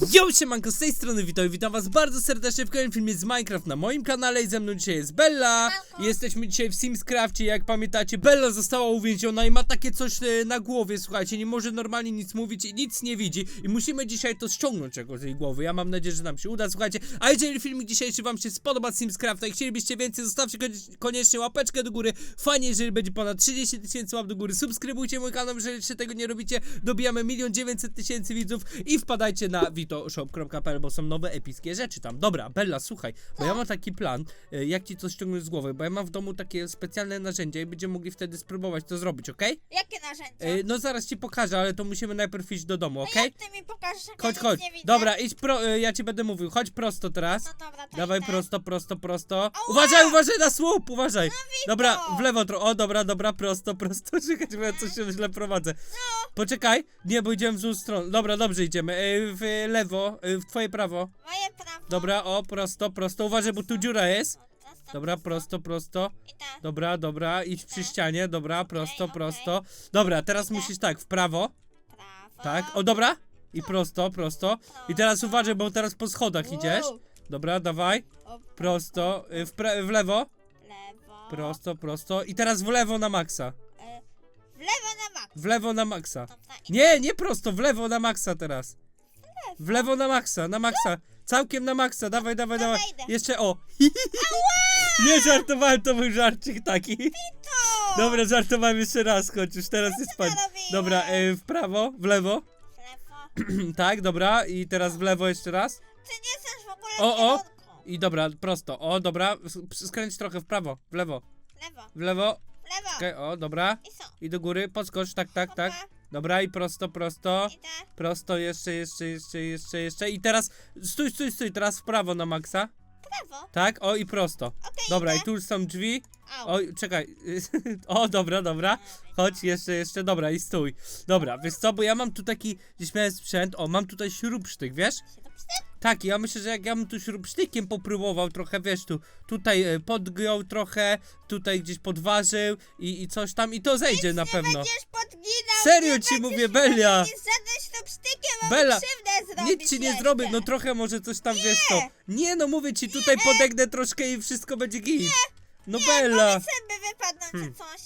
Yo, siemanko, z tej strony witam, witam was bardzo serdecznie w kolejnym filmie z Minecraft na moim kanale i ze mną dzisiaj jest Bella. Jesteśmy dzisiaj w Simscrafcie, jak pamiętacie Bella została uwięziona i ma takie coś e, na głowie, słuchajcie, nie może normalnie nic mówić i nic nie widzi I musimy dzisiaj to ściągnąć jakoś z jej głowy, ja mam nadzieję, że nam się uda, słuchajcie. A jeżeli filmik dzisiejszy wam się spodoba z Simscrafta i chcielibyście więcej, zostawcie koniecznie- łapeczkę do góry. Fajnie, jeżeli będzie ponad 30 tysięcy łap do góry, subskrybujcie mój kanał, jeżeli jeszcze tego nie robicie. Dobijamy milion 900 tysięcy widzów i wpadajcie na vitoshop.pl, bo są nowe epickie rzeczy tam. Dobra, Bella, słuchaj, bo ja mam taki plan, e, jak ci coś ściągnąć z głowy, bo ja mam w domu takie specjalne narzędzia i będziemy mogli wtedy spróbować to zrobić, okej? Jakie narzędzia? E, No zaraz ci pokażę, ale to musimy najpierw iść do domu, A okej? jak ty mi pokażesz, jak Chodź, ja chodź. nic nie widzę? Dobra, idź pro, e, ja ci będę mówił, chodź prosto teraz. No dobra, to Dawaj idę. prosto, prosto, prosto. Uważaj, uważaj na słup, uważaj. Dobra, w lewo trochę. O, dobra, dobra, prosto, prosto. Czekaj, bo ja coś się źle prowadzę. Poczekaj. Nie, bo idziemy w złą stronę. Dobra, dobrze idziemy. E, w lewo, e, w twoje prawo. Moje prawo. Dobra, o, prosto, prosto. Uważaj, bo tu dziura jest. Prosto, Dobra, prosto, prosto. I tak, Dobra, dobra, idź przy ścianie. Dobra, prosto, okej. prosto. Dobra, teraz musisz tak, w prawo. prawo. Tak, o, dobra. I prosto, prosto. I teraz uważaj, bo teraz po schodach idziesz. Wow. Dobra, dawaj. O, Prosto, y, w, pra- w lewo. lewo. Prosto, prosto. I teraz w lewo na maksa. W lewo na mak. W lewo na maksa. Dobra, i Nie, nie prosto, w lewo na maksa teraz. W lewo na maksa, na maksa. Całkiem na maksa, dawaj, dawaj, dawaj. idę. Jeszcze o. Nie żartowałem, to był żarcik taki. to. Dobra, żartowałem jeszcze raz, chodź, już teraz jest pan. narobiłem? Dobra, e, w prawo, w lewo. W lewo. tak, dobra, i teraz w lewo jeszcze raz. Ty nie chcesz w ogóle O, o. w kierunku. I dobra, prosto. O, dobra, s- skręć trochę w prawo, w lewo. W lewo. W lewo. W lewo. Okej, o, dobra. I są. I do góry, podskocz, tak, tak, tak. Dobra, i prosto, prosto. Tak. Prosto, jeszcze, jeszcze, jeszcze, jeszcze, jeszcze. I teraz stój, stój, stój, teraz w prawo na maksa. Prawo. Tak? O, i prosto. Okej, Dobra, i idę. tu już są drzwi. Au. Oj, czekaj. O, dobra, dobra. Chodź, jeszcze, jeszcze, dobra, i stój. Dobra, wiesz co, bo ja mam tu taki, gdzieś miałem sprzęt, o, mam tutaj śrubsztyk, wiesz? Się? Tak, ja myślę, że jak ja bym tu śrubsztykiem popróbował trochę, wiesz, tu, tutaj e, podgiął trochę, tutaj gdzieś podważył i, i coś tam, i to zejdzie na pewno. Będziesz podginał. Serio ci będziesz mówię, Belia. To bo Bella, Bella, krzywdę zrobić Nic ci nie jeszcze. zrobię, no trochę może coś tam wiesz co. Nie no mówię ci, tutaj podegnę troszkę i wszystko będzie git. No Bella. Zęby wypadną Hmm. czy coś.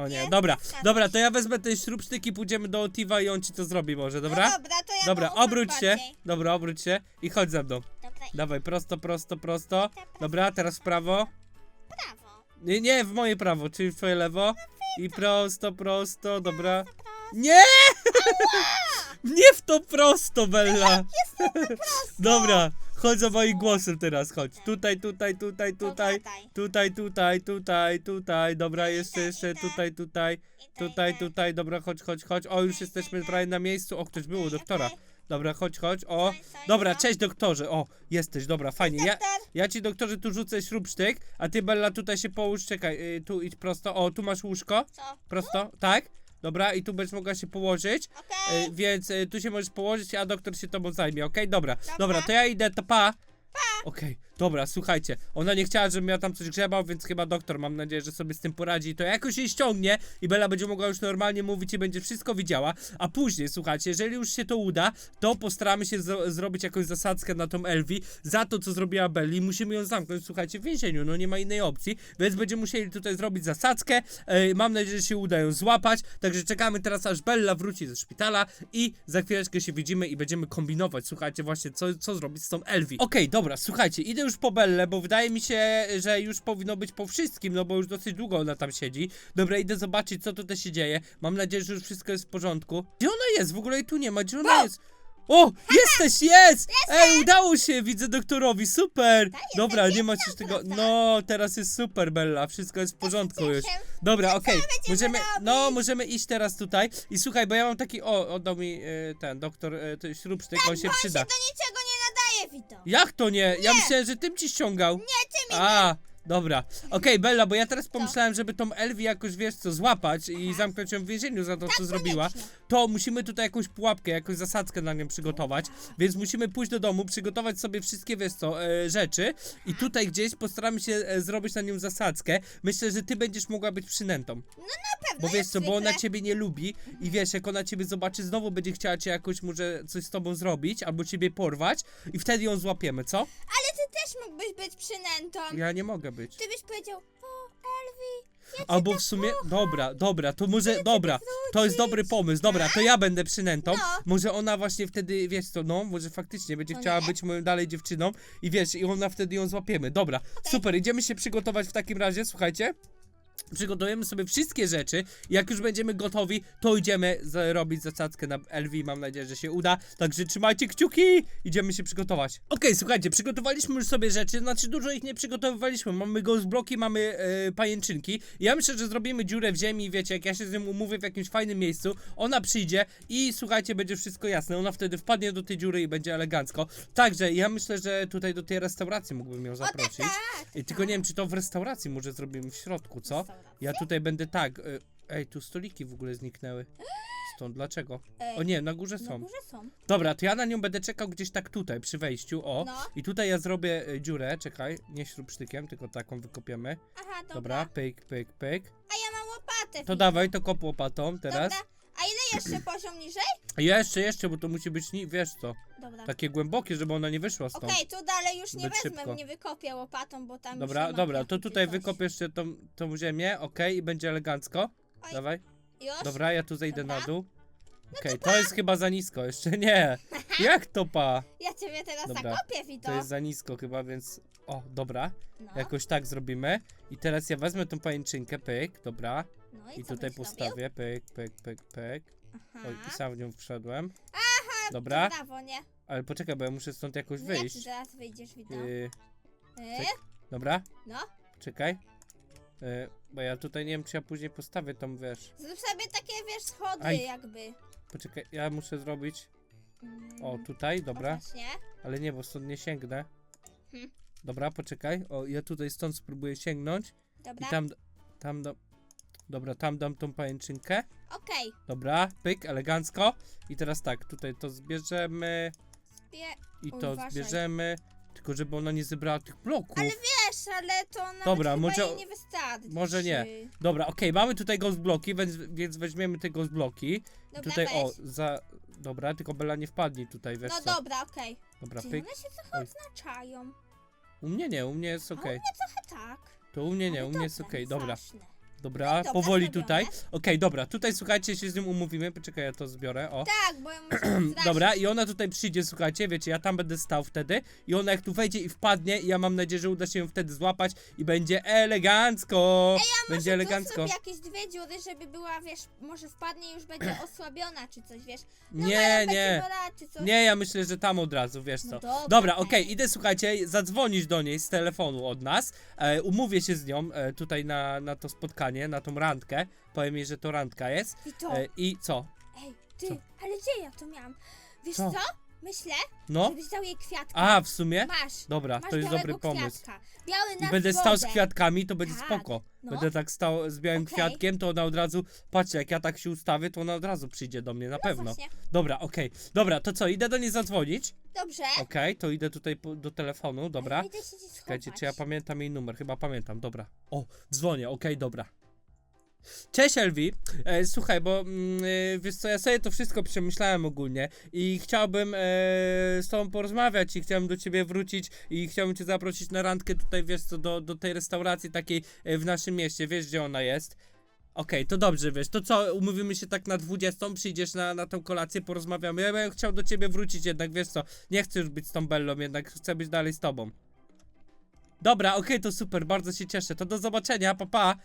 O nie, nie, dobra, dobra, to ja wezmę ten śrubsztyk i pójdziemy do Otiva i on ci to zrobi może, dobra? No dobra, to ja Dobra, obróć się, bardziej. dobra, obróć się i chodź ze mną. Dobra, i Dawaj, prosto, prosto, prosto. Dobra, teraz w prawo. prawo. Nie, nie, w moje prawo, czyli w twoje lewo. I prosto, prosto, dobra. Nie! Nie w to prosto, Bella! Dobra, chodź za moim głosem teraz, chodź. Tutaj, tutaj, tutaj, tutaj. Pogadaj. Tutaj, tutaj, tutaj, tutaj, dobra, jeszcze, jeszcze, tutaj, tutaj, tutaj, tutaj, dobra, chodź, chodź, chodź, o, już jesteśmy prawie na miejscu, o, ktoś było, doktora, okej. dobra, chodź, chodź, o, dobra, no. cześć doktorze, o, jesteś, dobra, fajnie, ja, ja ci doktorze tu rzucę śrubsztyk, a ty Bella tutaj się połóż, czekaj, y, tu idź prosto, o, tu masz łóżko, Co? prosto, tak, dobra, i tu będziesz mogła się położyć, Okej. y, więc y, tu się możesz położyć, a doktor się tobą zajmie, okej, dobra, Dobra. dobra, to ja idę, to pa, Okej, dobra, słuchajcie. Ona nie chciała, żebym ja tam coś grzebał, więc chyba doktor, mam nadzieję, że sobie z tym poradzi. To jakoś jej ściągnie i Bella będzie mogła już normalnie mówić i będzie wszystko widziała. A później, słuchajcie, jeżeli już się to uda, to postaramy się zrobić jakąś zasadzkę na tą Elwi za to, co zrobiła Belli. Musimy ją zamknąć, słuchajcie, w więzieniu, no nie ma innej opcji, więc będziemy musieli tutaj zrobić zasadzkę. Mam nadzieję, że się uda ją złapać. Także czekamy teraz, aż Bella wróci ze szpitala i za chwileczkę się widzimy i będziemy kombinować, słuchajcie, właśnie co, co zrobić z tą Elwi. Okej, dobra, słuchajcie, idę już po Bellę, bo wydaje mi się, że już powinno być po wszystkim, no bo już dosyć długo ona tam siedzi. Dobra, idę zobaczyć, co tutaj się dzieje. Mam nadzieję, że już wszystko jest w porządku. Gdzie ona jest? W ogóle jej tu nie ma, gdzie ona jest? O, jesteś, jest! Ej, udało się, widzę doktorowi, super! Dobra, nie ma coś tego. No, teraz jest super, Bella, wszystko jest w porządku już. cieszę. Dobra, okej, będziemy możemy, robić? no, możemy iść teraz tutaj. I słuchaj, bo ja mam taki, o, oddał mi e, ten doktor, e, ten śrubsztyk, on się Bo on przyda. się do niczego Jak to nie? Ja myślałem, że tym ci ściągał. Nie, ty mi A, Dobra, okej, Bella, bo ja teraz pomyślałem, żeby tą Elwi jakoś, wiesz co, złapać i zamknąć ją w więzieniu za to, co zrobiła. koniecznie. To musimy tutaj jakąś pułapkę, jakąś zasadzkę na nią przygotować, więc musimy pójść do domu, przygotować sobie wszystkie, wiesz co, e, rzeczy i tutaj gdzieś postaramy się e, zrobić na nią zasadzkę. Myślę, że ty będziesz mogła być przynętą. Pewno Bo wiesz co, bo ona ciebie nie lubi i wiesz, jak ona ciebie zobaczy, znowu będzie chciała cię jakoś może coś z tobą zrobić, albo ciebie porwać i wtedy ją złapiemy, co? Ale ty też mógłbyś być przynętą. Ja nie mogę być. Ty byś powiedział, o Elvi, ja cię Albo tak w sumie, kocham. dobra, dobra, to może, dobra, to jest dobry pomysł, dobra, to ja będę przynętą, No. może ona właśnie wtedy, wiesz co, no, może faktycznie będzie chciała być moją dalej dziewczyną i wiesz, i ona wtedy ją złapiemy, dobra, super, idziemy się przygotować w takim razie, słuchajcie. Przygotujemy sobie wszystkie rzeczy. Jak już będziemy gotowi, to idziemy zrobić zasadzkę na Elvi. Mam nadzieję, że się uda. Także trzymajcie kciuki! Idziemy się przygotować. Okej, słuchajcie, przygotowaliśmy już sobie rzeczy. Znaczy, dużo ich nie przygotowywaliśmy. Mamy ghost bloki, mamy e, pajęczynki. Ja myślę, że zrobimy dziurę w ziemi. Wiecie, jak ja się z nią umówię w jakimś fajnym miejscu, ona przyjdzie i słuchajcie, będzie wszystko jasne. Ona wtedy wpadnie do tej dziury i będzie elegancko. Także ja myślę, że tutaj do tej restauracji mógłbym ją zaprosić. tak, I tylko nie wiem, czy to w restauracji może zrobimy w środku, co? Ja tutaj będę tak. y, Ej, tu stoliki w ogóle zniknęły. Stąd, dlaczego? Ej, O nie, na górze Na są. górze są. Dobra, to ja na nią będę czekał gdzieś tak tutaj, przy wejściu, o. No. I tutaj ja zrobię y, dziurę, czekaj, nie śrubsztykiem, tylko taką wykopiemy. Aha, dobra. Dobra, pyk, pyk, pyk. A ja mam łopatę. To dawaj, to kop łopatą teraz. Dobra. A ile jeszcze poziom niżej? Jeszcze, jeszcze, bo to musi być, ni- wiesz co, Dobra. takie głębokie, żeby ona nie wyszła Okej, stąd. tu dalej już nie Zbyt wezmę, szybko. nie wykopię łopatą, bo tam już Dobra, nie ma dobra, to czy tutaj coś. wykop jeszcze tą, tą ziemię, okej, i będzie elegancko. Oj. Dawaj. Już? Dobra, ja tu zejdę Dobra. na dół. Okej, to jest chyba za nisko, jeszcze nie. Jak to pa? Ja ciebie teraz Dobra, zakopię, Vito. To jest za nisko chyba, więc... O, dobra, No, jakoś tak zrobimy. I teraz ja wezmę tą pajęczynkę, pyk, dobra. no I co tutaj robił? postawię, pyk, pyk, pyk, pyk. Oj, i Aha. sam w nią wszedłem. To Dobra, Brawo, nie? ale poczekaj, bo ja muszę stąd jakoś ty wyjść. zaraz wyjdziesz. Yy, Y? cyk. dobra, No. czekaj. Yy, bo ja tutaj nie wiem, czy ja później postawię tą, wiesz... Zrób sobie takie, wiesz, schody Aj. jakby. Poczekaj, ja muszę zrobić... Mm, O, tutaj, dobra. O, właśnie. Ale nie, bo stąd nie sięgnę. Hmm. Dobra, poczekaj. O, ja tutaj stąd spróbuję sięgnąć. Dobra. I tam, tam dam... Dobra, tam dam tą pajęczynkę. Okej. Dobra, pyk, elegancko. I teraz tak, tutaj to zbierzemy i to Uważaj. zbierzemy. Tylko żeby ona nie zebrała tych bloków. Ale wiesz, ale to nawet Dobra, chyba może- jej nie wystarczy. może nie. Dobra, okej, mamy tutaj ghost bloki, więc, więc weźmiemy te ghost bloki. Dobra, tutaj, weź. o, za... Dobra, tylko Bella nie wpadnie tutaj, wiesz No co. dobra, okej. Dobra, Ty, pyk. one się trochę Oj. oznaczają. U mnie nie, u mnie jest okej. Trochę tak. To u mnie nie, u mnie jest okej, dobra. Dobra, dobra, powoli zrobione. tutaj. Okej, dobra, tutaj słuchajcie, się z nim umówimy. Poczekaj, ja to zbiorę. O. Tak, bo ja muszę. Dobra, i ona tutaj przyjdzie, słuchajcie, wiecie, ja tam będę stał wtedy i ona jak tu wejdzie i wpadnie, i ja mam nadzieję, że uda się ją wtedy złapać i będzie elegancko. będzie Może elegancko. tu sobie jakieś dwie dziury, żeby była, wiesz, może wpadnie i już będzie osłabiona czy coś, wiesz. No, Nie, ale nie. będzie bolała, czy coś. Nie, ja myślę, że tam od razu, wiesz co. No dobra, Dobra, okej. okej, idę, słuchajcie, zadzwonić do niej z telefonu od nas. E, umówię się z nią e, tutaj na, na to spotkanie, na tą randkę. Powiem jej, że to randka jest. I to, E, I co? ej, ty, co? ale gdzie ja to miałam? Wiesz Co? co? Myślę, No? żebyś dał jej kwiatka. A, w sumie? Masz. Dobra, Masz to jest białego dobry pomysł. Kwiatka. Biały I na będę wodę. stał z kwiatkami, to będzie Tak, spoko. no. Będę tak stał z białym Okej. kwiatkiem, to ona od razu, patrzcie, jak ja tak się ustawię, to ona od razu przyjdzie do mnie, na pewno. No Właśnie. Dobra, okej. Dobra, to co, idę do niej zadzwonić? Dobrze. Okej, to idę tutaj po, do telefonu, dobra. Ale idę się gdzieś Czekajcie, schować. czy ja pamiętam jej numer? Chyba pamiętam, dobra. O, dzwonię, okej, dobra. Cześć Elwi, e, słuchaj, bo mm, e, wiesz co, ja sobie to wszystko przemyślałem ogólnie i chciałbym e, z tobą porozmawiać i chciałem do ciebie wrócić i chciałbym cię zaprosić na randkę tutaj, wiesz co, do, do tej restauracji takiej e, w naszym mieście, wiesz gdzie ona jest? Okej, to dobrze, wiesz, to co, umówimy się tak na 20, przyjdziesz na, na tą kolację, porozmawiamy, ja bym chciał do ciebie wrócić jednak, wiesz co, nie chcę już być z tą Bellą, jednak chcę być dalej z tobą. Dobra, okej, to super, bardzo się cieszę. To do zobaczenia, papa.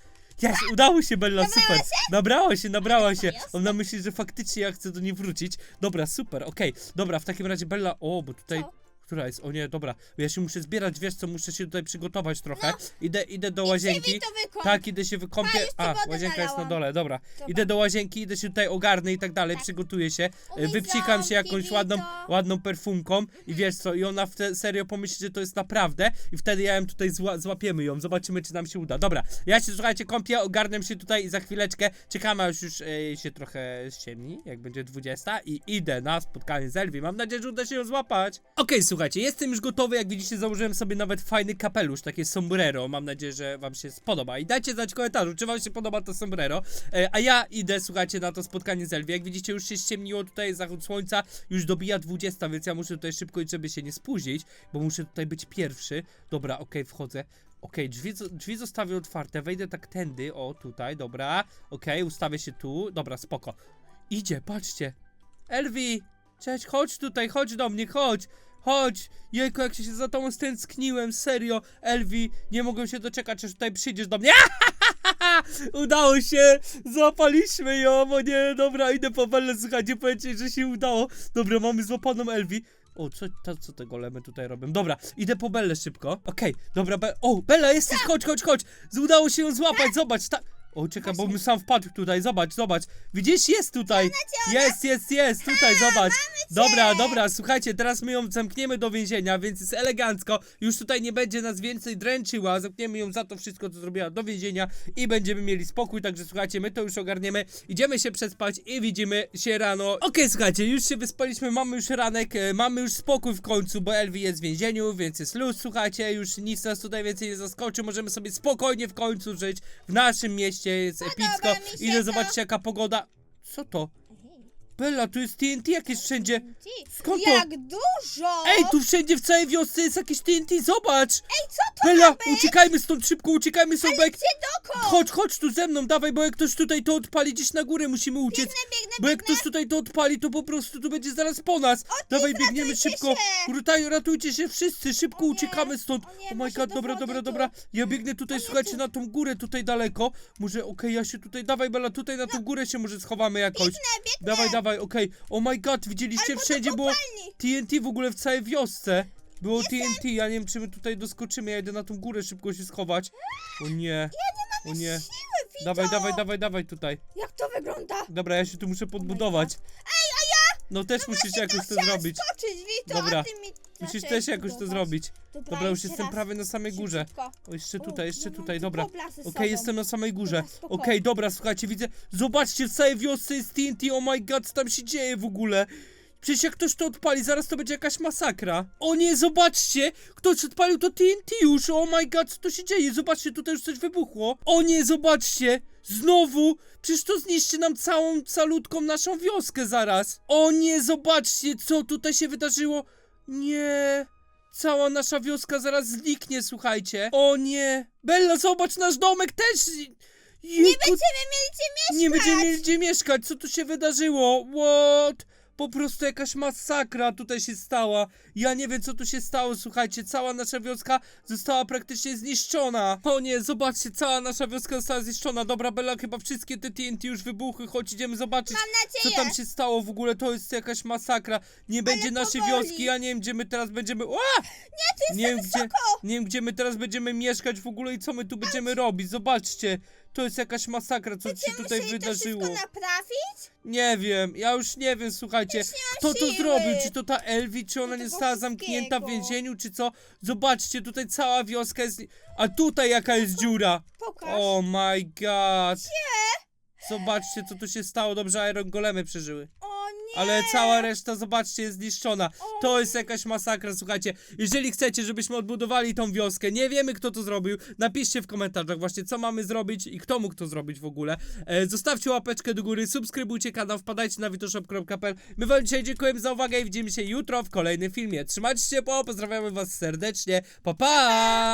Jest, udało się, Bella, super. Nabrała się, nabrała się. Ona myśli, że faktycznie ja chcę do niej wrócić. Dobra, super, okej. Dobra, w takim razie Bella, o, bo tutaj Co? Która jest? O nie, dobra. Ja się muszę zbierać, wiesz co, muszę się tutaj przygotować trochę. No. Idę, idę do łazienki. to wykąp. Tak, idę się wykąpię. Już A, wodę łazienka jest na dole, dobra. Dobra. Idę do łazienki, idę się tutaj ogarnę i tak dalej, Tak. przygotuję się. E, Umyj Wypsikam się ząbki, jakąś ładną, ładną perfumką i wiesz co, i ona w te, serio pomyśli, że to jest naprawdę i wtedy ja ją tutaj zła, złapiemy ją, zobaczymy czy nam się uda. Dobra, ja się słuchajcie kąpię, ogarnę się tutaj i za chwileczkę czekamy aż już e, się trochę ściemni, jak będzie 20 i idę na spotkanie z Elwi. Mam nadzieję, że uda się ją złapać. Okej, słuchajcie, jestem już gotowy, jak widzicie założyłem sobie nawet fajny kapelusz, takie sombrero. Mam nadzieję, że wam się spodoba i dajcie znać w komentarzu, czy wam się podoba to sombrero. E, a ja idę, słuchajcie, na to spotkanie z Elwi. Jak widzicie, już się ściemniło tutaj, zachód słońca, już dobija 20, więc ja muszę tutaj szybko iść, żeby się nie spóźnić, bo muszę tutaj być pierwszy. Dobra, okej, wchodzę. Okej, drzwi, zo- drzwi zostawię otwarte, wejdę tak tędy, o tutaj, dobra. Okej, ustawię się tu, dobra, spoko. Idzie, patrzcie. Elwi, cześć, chodź tutaj, chodź do mnie, chodź. Chodź! Jejku, jak się za tobą stęskniłem, serio! Elwi, nie mogę się doczekać, aż tutaj przyjdziesz do mnie. Udało się! Złapaliśmy ją, o nie, dobra, idę po Bellę, słuchajcie, powiedzcie, że się udało. Dobra, mamy złapaną Elwi. O, co, to, co te golemy tutaj robią? Dobra, idę po Bellę szybko. Okej, dobra, Be o, Bella, jesteś, chodź, chodź, chodź! Udało się ją złapać, zobacz, ta... O, czekaj, bo bym sam wpadł tutaj, zobacz, zobacz. Widzisz, jest tutaj. Jest, jest, jest, tutaj, zobacz. Dobra, dobra, słuchajcie, teraz my ją zamkniemy do więzienia, więc jest elegancko. Już tutaj nie będzie nas więcej dręczyła. Zamkniemy ją za to wszystko, co zrobiła do więzienia i będziemy mieli spokój. Także słuchajcie, my to już ogarniemy. Idziemy się przespać i widzimy się rano. Okej, słuchajcie, już się wyspaliśmy, mamy już ranek, e, mamy już spokój w końcu, bo Elvi jest w więzieniu, więc jest luz, słuchajcie, już nic nas tutaj więcej nie zaskoczy. Możemy sobie spokojnie w końcu żyć w naszym mieście, jest epicko. podoba mi się Idę to. zobaczyć, jaka pogoda. Co to? Bella, tu jest TNT jakieś wszędzie. Skąd to? Jak dużo! Ej, tu wszędzie w całej wiosce jest jakieś TNT, zobacz! Ej, co to Bella, ma być? uciekajmy stąd szybko, uciekajmy bo jak... Gdzie dokąd? Chodź, chodź tu ze mną, dawaj, bo jak ktoś tutaj to odpali, gdzieś na górę musimy uciec. Biegnę, biegnę, Bo jak biegnę. ktoś tutaj to odpali, to po prostu tu będzie zaraz po nas. Dawaj, biegniemy ratujcie szybko. się. Ratujcie się wszyscy, szybko O nie, uciekamy stąd. o nie, Oh my god, do dobra, wody dobra, tu. dobra. Ja biegnę tutaj, O słuchajcie, na tą górę tutaj daleko. Może, okej, ja się tutaj, dawaj Bella, tutaj na tą górę się może schowamy jakoś. No. Biegnę, biegnę. Dawaj, dawaj, okej. Oh my god, widzieliście? Albo do Wszędzie było kopalni. TNT w ogóle w całej wiosce. Było TNT, ja nie wiem czy my tutaj doskoczymy, ja idę na tą górę szybko się schować. O nie. o nie. Siły, Vito. Dawaj, dawaj, dawaj, dawaj tutaj. Jak to wygląda? Dobra, ja się tu muszę podbudować. Ej, a ja? No też musisz jakoś to Chciałam zrobić. skoczyć, Dobra. a ty mi Musisz też jakoś to zrobić. Dobra, Dobra, już jeszcze jestem raz. prawie na samej górze. Szybciutko. O, jeszcze tutaj, jeszcze ja mam tutaj, tu dobra. kobla ze Okej, sobą. jestem na samej górze. Dobra, Okej, dobra, słuchajcie, widzę. Zobaczcie, w całej wiosce jest TNT, oh my god, co tam się dzieje w ogóle? Przecież jak ktoś to odpali, zaraz to będzie jakaś masakra. O nie, zobaczcie! Ktoś odpalił to TNT już, oh my god, co tu się dzieje? Zobaczcie, tutaj już coś wybuchło. O nie, zobaczcie! Znowu! Przecież to zniszczy nam całą, calutką naszą wioskę zaraz. O nie, zobaczcie, co tutaj się wydarzyło. Nie... Cała nasza wioska zaraz zniknie, słuchajcie. O nie! Bella, zobacz, nasz domek też... Nie Jejku, będziemy mieli gdzie mieszkać. nie będziemy mieli gdzie mieszkać. Co tu się wydarzyło? What? Po prostu jakaś masakra tutaj się stała. Ja nie wiem, co tu się stało, słuchajcie. Cała nasza wioska została praktycznie zniszczona. O nie, zobaczcie, cała nasza wioska została zniszczona. Dobra, Bella, chyba wszystkie te TNT już wybuchły. Chodź, idziemy zobaczyć. Mam Co tam się stało w ogóle? To jest jakaś masakra. Nie będzie naszej powoli. wioski. Ja nie wiem, gdzie my teraz będziemy. Ła! Nie, tu jest Nie wiem, gdzie, nie wiem, gdzie my teraz będziemy mieszkać w ogóle i co my tu będziemy robić. Zobaczcie, to jest jakaś masakra, co się Będziemy tutaj musieli to wydarzyło. wszystko naprawić? Nie wiem, ja już nie wiem, słuchajcie. Już nie Kto to siły. zrobił? Czy to ta Elwi, czy ona Do nie tego została zamknięta w wszystkiego. więzieniu, czy co? Zobaczcie, tutaj cała wioska jest. A tutaj jaka jest dziura? Pokaż. Oh my god. Zobaczcie, co tu się stało. Dobrze, Iron Golemy przeżyły. Ale cała reszta, zobaczcie, jest zniszczona. To jest jakaś masakra, słuchajcie. Jeżeli chcecie, żebyśmy odbudowali tą wioskę, nie wiemy kto to zrobił, napiszcie w komentarzach właśnie, co mamy zrobić i kto mógł to zrobić w ogóle. E, zostawcie łapeczkę do góry, subskrybujcie kanał, wpadajcie na witoshop.pl. My wam dzisiaj dziękujemy za uwagę i widzimy się jutro w kolejnym filmie. Trzymajcie się ciepło, pozdrawiamy was serdecznie. Pa, pa!